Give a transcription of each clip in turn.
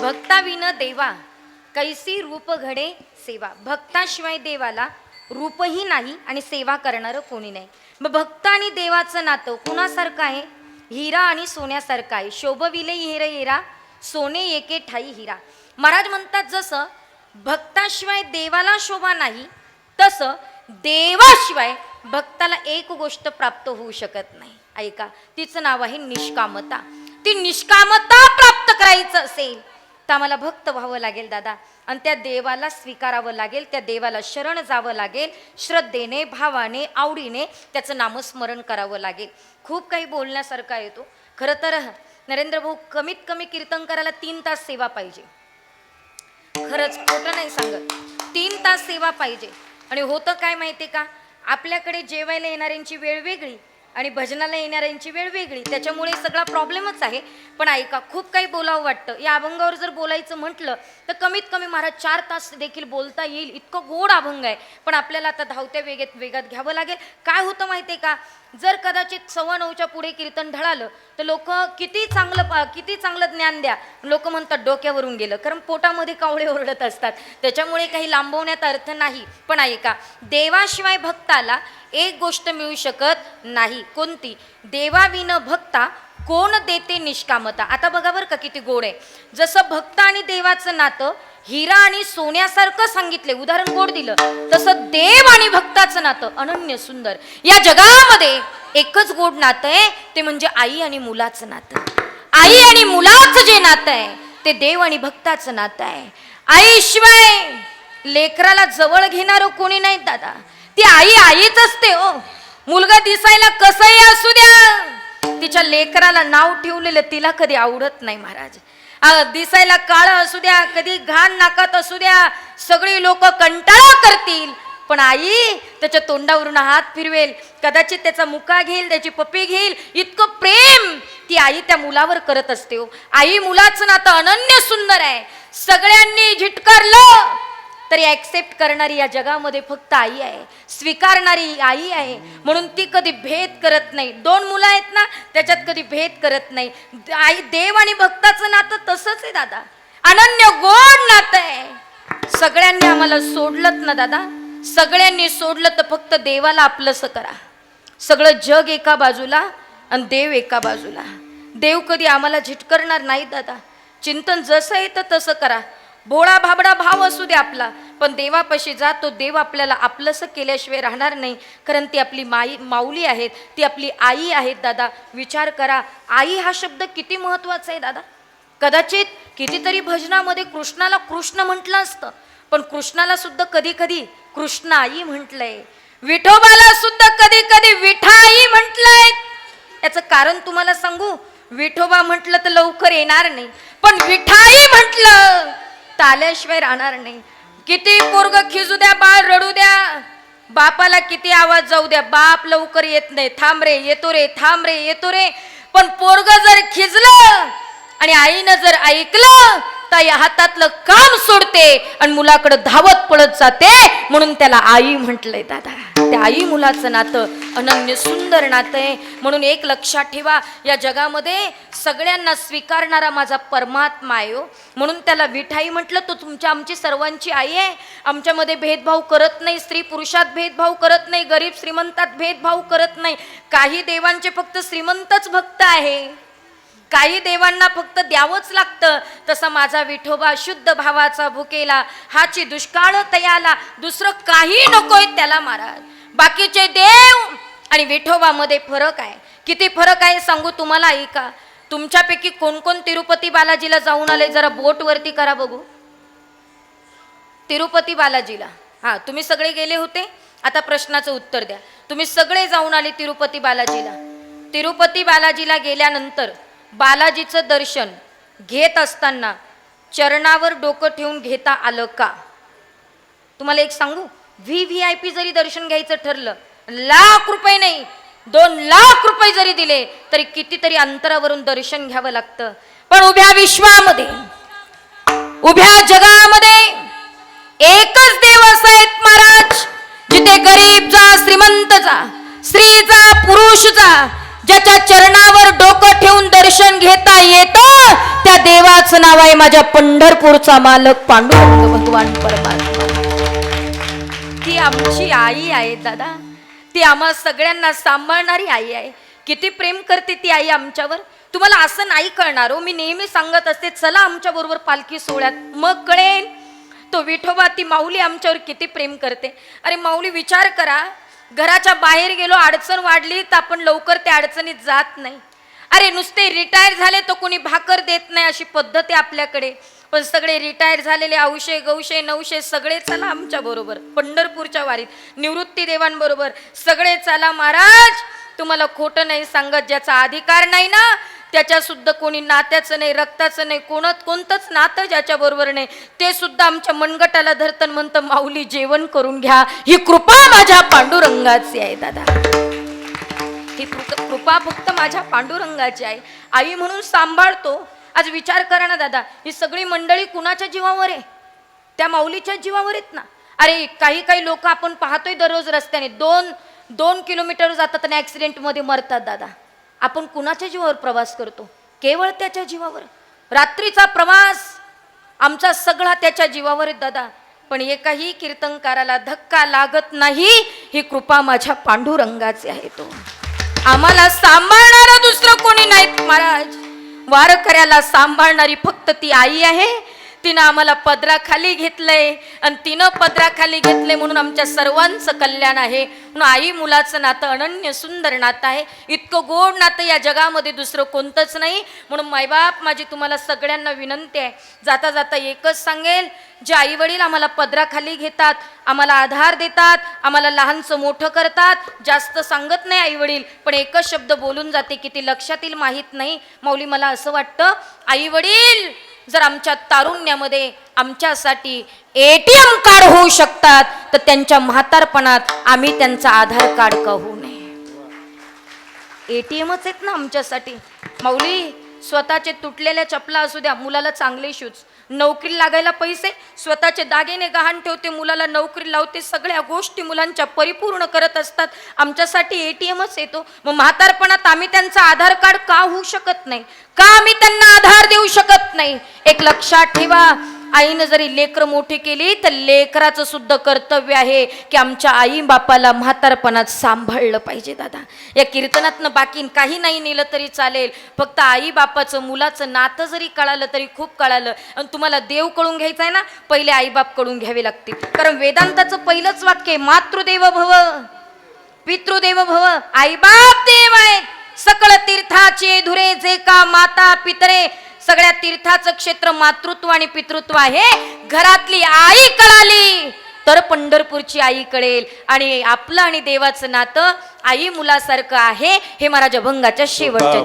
भक्ताविन देवा कैसी रूप घडे सेवा. भक्ताशिवाय देवाला रूपही नाही आणि सेवा करणारं कोणी नाही. मग भक्त आणि देवाचं नातं कुणासारखं आहे? हिरा आणि सोन्यासारखं आहे. शोभविले हिर हिरा सोने एके ठाई हिरा. महाराज म्हणतात जसं भक्ताशिवाय देवाला शोभा नाही तसं देवाशिवाय भक्ताला एक गोष्ट प्राप्त होऊ शकत नाही. ऐका तिचं नाव आहे निष्कामता. ती निष्कामता प्राप्त करायचं असेल तर आम्हाला भक्त व्हावं लागेल दादा. आणि त्या देवाला स्वीकारावं लागेल त्या देवाला शरण जावं लागेल. श्रद्धेने भावाने आवडीने त्याचं नामस्मरण करावं लागेल. खूप काही बोलण्यासारखा येतो खरं तर नरेंद्र भाऊ कमीत कमी कीर्तन करायला तीन तास सेवा पाहिजे. खरंच खोटं नाही सांगत. तीन तास सेवा पाहिजे. आणि होतं काय माहिती का? आपल्याकडे जेवायला येणाऱ्यांची वेळ वेगळी. आणि भजनाला येणाऱ्यांची वेळ वेगळी. त्याच्यामुळे सगळा प्रॉब्लेमच आहे. पण ऐका खूप काही बोलावं वाटतं. या अभंगावर जर बोलायचं म्हटलं तर कमीत कमी महाराज चार तास देखील बोलता येईल. इतकं गोड अभंग आहे. पण आपल्याला आता धावत्या वेगेत वेगात घ्यावं लागेल. काय होतं माहिती आहे का? जर कदाचित सव्वा नऊच्या पुढे कीर्तन ढळालं तर लोक किती चांगलं पा- किती चांगलं ज्ञान द्या. लोक म्हणतात डोक्यावरून गेलं. कारण पोटामध्ये कावळे ओरडत असतात. त्याच्यामुळे काही लांबवण्यात अर्थ नाही. पण ऐका देवाशिवाय भक्ताला एक गोष्ट मिळू शकत नाही. कोणती? देवाविन भक्ता कोण देते निष्कामता? आता बघा बरं का किती गोड आहे. जसं भक्त आणि देवाचं नातं हिरा आणि सोन्यासारखं सांगितले उदाहरण गोड दिलं. तसं देव आणि भक्ताचं नातं अनन्य सुंदर. या जगामध्ये एकच गोड नातं आहे ते म्हणजे आई आणि मुलाचं नातं. आई आणि मुलाचं जे नातं आहे ते देव आणि भक्ताचं नातं आहे. आईशिवाय लेकराला जवळ घेणारं कोणी नाही दादा. ती आई आईच असते हो मुलगा दिसायला कसंही असू द्या. तिच्या लेकराला नाव ठेवलेलं तिला कधी आवडत नाही महाराज. दिसायला काळ असू द्या कधी घाण नाकात असू द्या. सगळी लोक कंटाळा करतील. पण आई त्याच्या तोंडावरून हात फिरवेल. कदाचित त्याचा मुका घेईल त्याची पप्पी घेईल. इतकं प्रेम ती आई त्या मुलावर करत असते हो आई मुलाचं नातं अनन्य सुंदर आहे. सगळ्यांनी झिटकारलं. तरी ॲक्सेप्ट करणारी या जगामध्ये फक्त आई आहे. स्वीकारणारी आई आहे. म्हणून ती कधी भेद करत नाही. दोन मुलं आहेत ना त्याच्यात कधी भेद करत नाही. आई देव आणि भक्ताचं नातं तसंच आहे दादा. अनन्य गोड नातं आहे. सगळ्यांनी आम्हाला सोडलत ना दादा. सगळ्यांनी सोडलं तर फक्त देवाला आपलंसं करा. सगळं जग एका बाजूला आणि देव एका बाजूला. देव कधी आम्हाला झिटकरणार नाही दादा. चिंतन जसं येतं तसं करा. भोळा भाबडा भाव असू दे आपला पण देवापाशी जा तो देव आपल्याला आपलंसं केल्याशिवाय राहणार नाही. कारण ती आपली माई माऊली आहेत ती आपली आई आहेत दादा. विचार करा आई हा शब्द किती महत्त्वाचा आहे दादा? कदाचित कितीतरी भजनामध्ये कृष्णाला कृष्ण म्हटलं असतं पण कृष्णाला सुद्धा कधी कधी कृष्ण आई म्हटलंय. विठोबाला सुद्धा कधी कधी विठाई म्हटलंय. याचं कारण तुम्हाला सांगू विठोबा म्हटलं तर लवकर येणार नाही पण विठाई म्हटलं. ताल्याशिवाय राहणार नाही. किती पोरग खिजू द्या बाळ रडू द्या. बापाला किती आवाज जाऊ द्या. बाप लवकर येत नाही. थांब रे येतो रे थांब रे येतो रे. पण पोरग जर खिजलं आणि आईनं जर ऐकलं तर या हातातलं काम सोडते आणि मुलाकडे धावत पळत जाते म्हणून त्याला आई म्हटलंय दादा त्या आई मुलाचं नातं अनन्य सुंदर नातं आहे. म्हणून एक लक्षात ठेवा या जगामध्ये सगळ्यांना स्वीकारणारा माझा परमात्मा आहे हो. म्हणून त्याला विठाई म्हटलं तो तुमच्या आमची सर्वांची आई आहे. आमच्यामध्ये भेदभाव करत नाही स्त्री पुरुषात भेदभाव करत नाही गरीब श्रीमंतात भेदभाव करत नाही. काही देवांचे फक्त श्रीमंतच भक्त आहे. काही देवांना फक्त द्यावंच लागतं. तसा माझा विठोबा शुद्ध भावाचा भुकेला हाची दुष्काळ तयाला दुसरं काही नकोय त्याला महाराज बाकीचे देव आणि विठोबामध्ये फरक आहे. किती फरक आहे सांगू तुम्हाला ऐका तुमच्यापैकी कोण कोण तिरुपती बालाजीला जाऊन आले? जरा बोटवरती करा बघू. तिरुपती बालाजीला. हां तुम्ही सगळे गेले होते? आता प्रश्नाचं उत्तर द्या. तुम्ही सगळे जाऊन आले तिरुपती बालाजीला. तिरुपती बालाजीला गेल्यानंतर बालाजीचं दर्शन घेत असताना चरणावर डोकं ठेवून घेता आलं का? तुम्हाला एक सांगू? व्ही व्ही आय पी जरी दर्शन घ्यायचं ठरलं लाख रुपये नाही दोन लाख रुपये जरी दिले तरी कितीतरी अंतरावरून दर्शन घ्यावं लागतं. पण उभ्या विश्वामध्ये उभ्या जगामध्ये एकच देव असा आहेत महाराज जिथे गरीब जा श्रीमंत जा ज्याच्या चरणावर डोकं ठेवून दर्शन घेता येत त्या देवाचं नाव आहे माझ्या पंढरपूरचा मालक पांडुरंग भगवान परमात्मा. ती आमची आई आहे दादा. ती आम्हा सगळ्यांना सांभाळणारी आई आहे. किती प्रेम करते ती आई आमच्यावर. तुम्हाला असं नाही कळणार हो मी नेहमी सांगत असते चला आमच्या बरोबर पालखी सोहळ्यात. मग कळेल. तो विठोबा ती माऊली आमच्यावर किती प्रेम करते. अरे माऊली विचार करा. घराच्या बाहेर गेलो अडचण वाढली तर आपण लवकर त्या अडचणीत जात नाही. अरे नुसते रिटायर झाले तर कोणी भाकर देत नाही अशी पद्धत आहे आपल्याकडे. पण सगळे रिटायर झालेले औशे गौशे नऊशे सगळे चला आमच्या बरोबर पंढरपूरच्या वारीत निवृत्ती देवांबरोबर. सगळे चला महाराज तुम्हाला खोटं नाही सांगत ज्याचा अधिकार नाही ना त्याच्यासुद्धा कोणी नात्याचं नाही रक्ताचं नाही कोणत कोणतंच नातं ज्याच्याबरोबर नाही. ते सुद्धा आमच्या मनगटाला धरतन म्हणतं माऊली जेवण करून घ्या. ही कृपा माझ्या पांडुरंगाची आहे दादा. ही कृपा फक्त माझ्या पांडुरंगाची आहे. आई म्हणून सांभाळतो. आज विचार करा ना दादा. ही सगळी मंडळी कुणाच्या जीवावर आहे? त्या माऊलीच्या जीवावर आहेत ना? अरे काही काही लोक आपण पाहतोय दररोज रस्त्याने. दोन दोन किलोमीटर जातात आणि ॲक्सिडेंटमध्ये मरतात दादा. आपण कुणाच्या जीवावर प्रवास करतो? केवळ त्याच्या जीवावर. रात्रीचा प्रवास आमचा सगळा त्याच्या जीवावर दादा. पण एकाही कीर्तनकाराला धक्का लागत नाही ही कृपा माझ्या पांडुरंगाची आहे तो. आम्हाला सांभाळणारं दुसरं कोणी नाहीत महाराज. वारकऱ्याला सांभाळणारी फक्त ती आई आहे तिनं आम्हाला पदराखाली घेतलंय. आणि तिनं पदराखाली घेतलंय म्हणून आमच्या सर्वांचं कल्याण आहे. म्हणून आई मुलाचं नातं अनन्य सुंदर नातं आहे. इतकं गोड नातं या जगामध्ये दुसरं कोणतंच नाही. म्हणून मायबाप माझी तुम्हाला सगळ्यांना विनंती आहे. जाता जाता एकच सांगेल जे आई वडील आम्हाला पदराखाली घेतात आम्हाला आधार देतात आम्हाला लहानचं मोठं करतात जास्त सांगत नाही आई वडील पण एकच शब्द बोलून जाते की लक्षात येईल माहीत नाही. माऊली मला असं वाटतं आई वडील जर आमच्या तारुण्यामध्ये आमच्यासाठी ए टी एम कार्ड होऊ शकतात तर त्यांच्या म्हातारपणात आम्ही त्यांचा आधार कार्ड का होऊ नये एटीएमच आहेत ना आमच्यासाठी. माऊली स्वतःचे तुटलेल्या चपला असू द्या मुलाला चांगले शूज नोकरी लागायला पैसे स्वतःचे दागिने गहाण ठेवते मुलाला नोकरी लावते सगळ्या गोष्टी मुलांच्या परिपूर्ण करत असतात. आमच्यासाठी ए टी एमच येतो. मग म्हातारपणात आम्ही त्यांचा आधार कार्ड का होऊ शकत नाही? का आम्ही त्यांना आधार देऊ शकत नाही? एक लक्षात ठेवा आईनं जरी लेकरं मोठी केली तर लेकराचं सुद्धा कर्तव्य आहे की आमच्या आई बापाला म्हातारपणात सांभाळलं पाहिजे दादा. या कीर्तनातनं बाकी काही नाही नेलं तरी चालेल. फक्त आई बापाचं मुलाचं नातं जरी कळालं तरी खूप कळालं. आणि तुम्हाला देव कळून घ्यायचं आहे ना पहिले आईबाप कळून घ्यावे लागतील. कारण वेदांताचं पहिलंच वाक्य मातृदेव भव पितृदेव भव आईबाप देव आहेत. सकळ तीर्थाचे धुरे जे का माता पितरे सगळ्या तीर्थाचं क्षेत्र मातृत्व आणि पितृत्व आहे. घरातली आई कळाली तर पंढरपूरची आई कळेल. आणि आपलं आणि देवाचं नातं आई मुलासारखं आहे हे महाराज अभंगाच्या शेवटच्या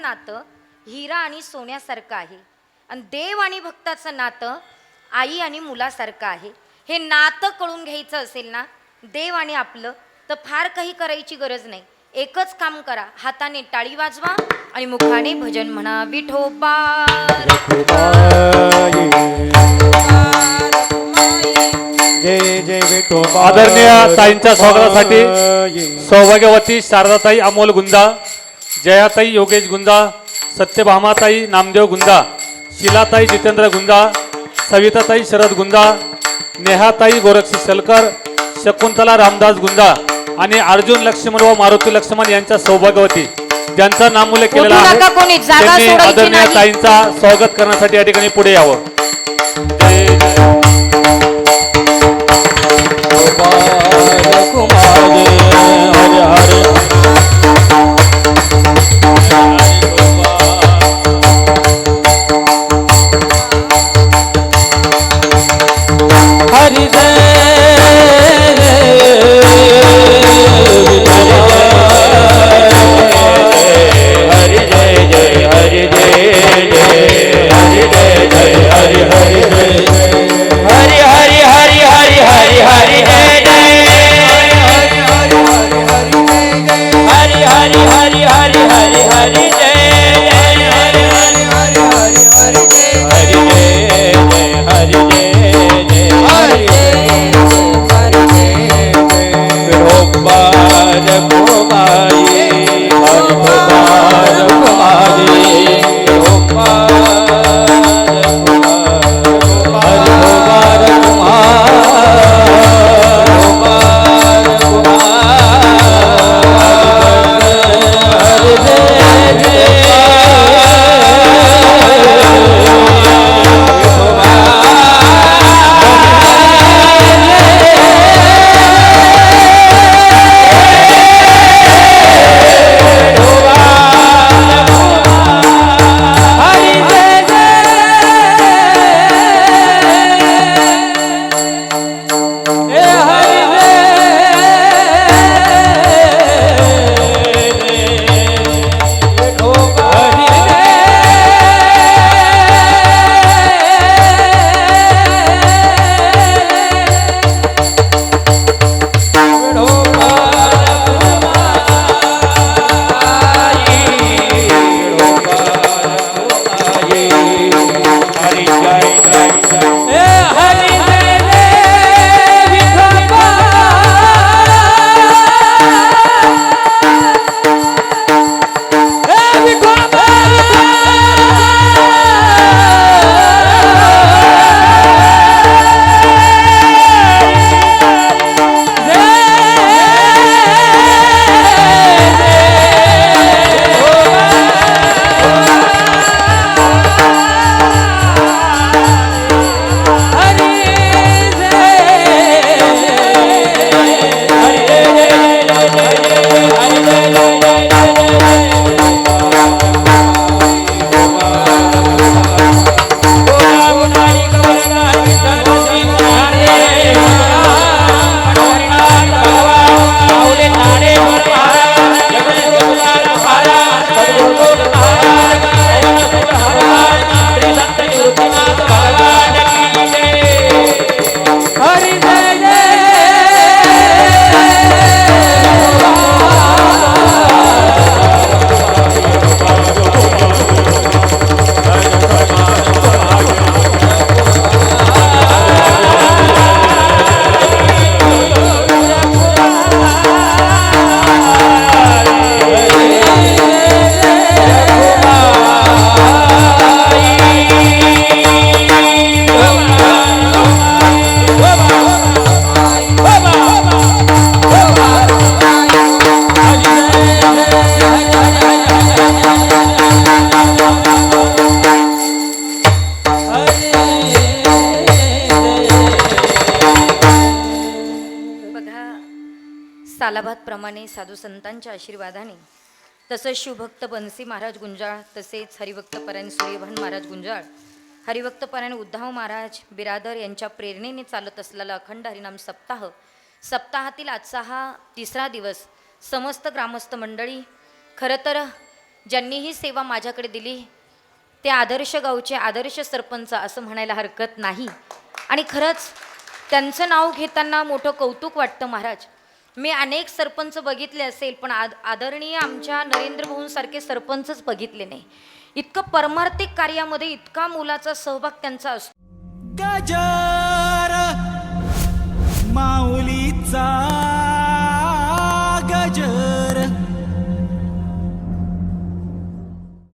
माता नातं हिरा आणि सोन्यासारखं आहे. आणि देव आणि भक्ताचं नातं आई आणि मुलासारखं आहे. हे नातं कळून घ्यायचं असेल ना देव आणि आपलं तर फार काही करायची गरज नाही. एकच काम करा हाताने टाळी वाजवा आणि मुखाने भजन म्हणा. विठोबा विठोबा आदरणीय ताईंच्या स्वागतासाठी सौभाग्यवती शारदाताई अमोल गुंजा जयाताई योगेश गुंजा सत्यभामाताई नामदेव गुंजा शिलाताई जितेंद्र गुंजा सविताताई शरद गुंजा नेहाताई गोरक्षी शलकर शकुंतला रामदास गुंजा आणि अर्जुन लक्ष्मण व मारुती लक्ष्मण यांच्या सौभाग्यवती ज्यांचा नामोल्लेख केलेला आहे नका कोणी, जागा त्यांनी सोडायची आदरणीय नाही. ताईंचा स्वागत करण्यासाठी या ठिकाणी पुढे यावं जय जय. कुमार हरे हरे साधू संतांच्या आशीर्वादाने. तसंच शिवभक्त बनसी महाराज गुंजाळ तसेच हरिभक्त परायण सूर्यभान महाराज गुंजाळ हरिभक्त परायण उद्धव महाराज बिरादर यांच्या प्रेरणेने चालत असलेला अखंड हरिनाम सप्ताह सप्ताहातील आजचा हा तिसरा दिवस समस्त ग्रामस्थ मंडळी खरं तर ज्यांनी ही सेवा माझ्याकडे दिली ते आदर्श गावचे आदर्श सरपंच असं म्हणायला हरकत नाही. आणि खरंच त्यांचं नाव घेताना मोठं कौतुक वाटतं महाराज. मी अनेक सरपंच बघितले असेल पण आद आदरणीय आमच्या नरेंद्र भाऊंसारखे सरपंचच बघितले नाही. इतकं परमार्थिक कार्यामध्ये इतका मुलाचा सहभाग त्यांचा असतो. गजर माऊलीचा